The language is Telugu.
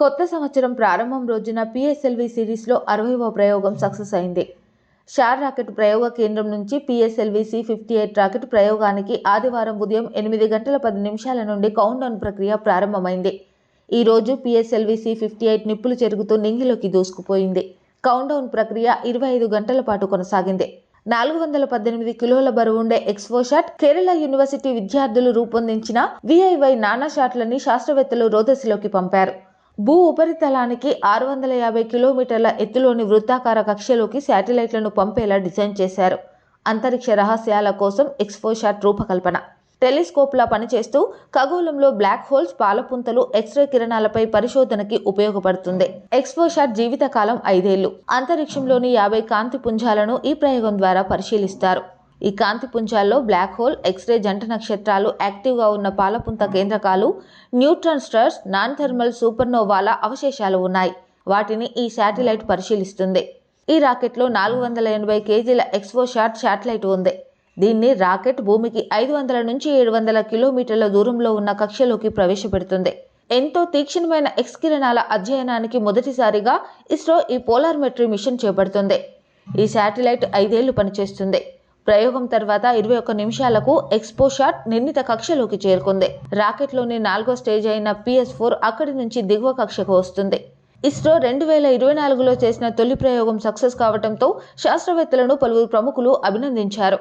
కొత్త సంవత్సరం ప్రారంభం రోజున పిఎస్ఎల్వి సిరీస్లో అరవైవ ప్రయోగం సక్సెస్ అయింది. షార్ రాకెట్ ప్రయోగ కేంద్రం నుంచి PSLV C fifty eight rocket ప్రయోగానికి ఆదివారం ఉదయం ఎనిమిది గంటల పది నిమిషాల నుండి కౌంట్డౌన్ ప్రక్రియ ప్రారంభమైంది. ఈ రోజు పిఎస్ఎల్వి సి ఫిఫ్టీ ఎయిట్ నిప్పులు చెరుగుతూ నింగిలోకి దూసుకుపోయింది. కౌంట్డౌన్ ప్రక్రియ ఇరవై ఐదు గంటల పాటు కొనసాగింది. నాలుగు వందల పద్దెనిమిది కిలోల బరువు ఉండే ఎక్స్పో షాట్ కేరళ యూనివర్సిటీ విద్యార్థులు రూపొందించిన విఐవై నానా షాట్లని శాస్త్రవేత్తలు రోదసిలోకి పంపారు. భూ ఉపరితలానికి ఆరు వందల యాభై కిలోమీటర్ల ఎత్తులోని వృత్తాకార కక్షలోకి శాటిలైట్లను పంపేలా డిజైన్ చేశారు. అంతరిక్ష రహస్యాల కోసం ఎక్స్పోషాట్ రూపకల్పన. టెలిస్కోప్లా పనిచేస్తూ ఖగోళంలో బ్లాక్ హోల్స్ పాలపుంతలు ఎక్స్రే కిరణాలపై పరిశోధనకి ఉపయోగపడుతుంది. ఎక్స్పోషాట్ జీవితకాలం ఐదేళ్ళు. అంతరిక్షంలోని యాభై కాంతి పుంజాలను ఈ ప్రయోగం ద్వారా పరిశీలిస్తారు. ఈ కాంతి పుంజాల్లో బ్లాక్ హోల్ ఎక్స్రే జంట నక్షత్రాలు యాక్టివ్గా ఉన్న పాలపుంత కేంద్రకాలు న్యూట్రాన్ స్టార్స్ నాన్ థర్మల్ సూపర్నోవాల అవశేషాలు ఉన్నాయి. వాటిని ఈ శాటిలైట్ పరిశీలిస్తుంది. ఈ రాకెట్లో నాలుగు వందల ఎనభై కేజీల ఎక్స్పోషాట్ శాటిలైట్ ఉంది. దీన్ని రాకెట్ భూమికి ఐదు వందల నుంచి ఏడు వందల కిలోమీటర్ల దూరంలో ఉన్న కక్షలోకి ప్రవేశపెడుతుంది. ఎంతో తీక్షణమైన ఎక్స్ కిరణాల అధ్యయనానికి మొదటిసారిగా ఇస్రో ఈ పోలార్మెట్రీ మిషన్ చేపడుతుంది. ఈ శాటిలైట్ ఐదేళ్ళు పనిచేస్తుంది. ప్రయోగం తర్వాత ఇరవై ఒక్క నిమిషాలకు ఎక్స్పోషాట్ నిర్ణీత కక్షలోకి చేరుకుంది. రాకెట్లోని నాలుగో స్టేజ్ అయిన పిఎస్ ఫోర్ అక్కడి నుంచి దిగువ కక్షకు వస్తుంది. ఇస్రో రెండు వేల ఇరవై నాలుగులో చేసిన తొలి ప్రయోగం సక్సెస్ కావడంతో శాస్త్రవేత్తలను పలువురు ప్రముఖులు అభినందించారు.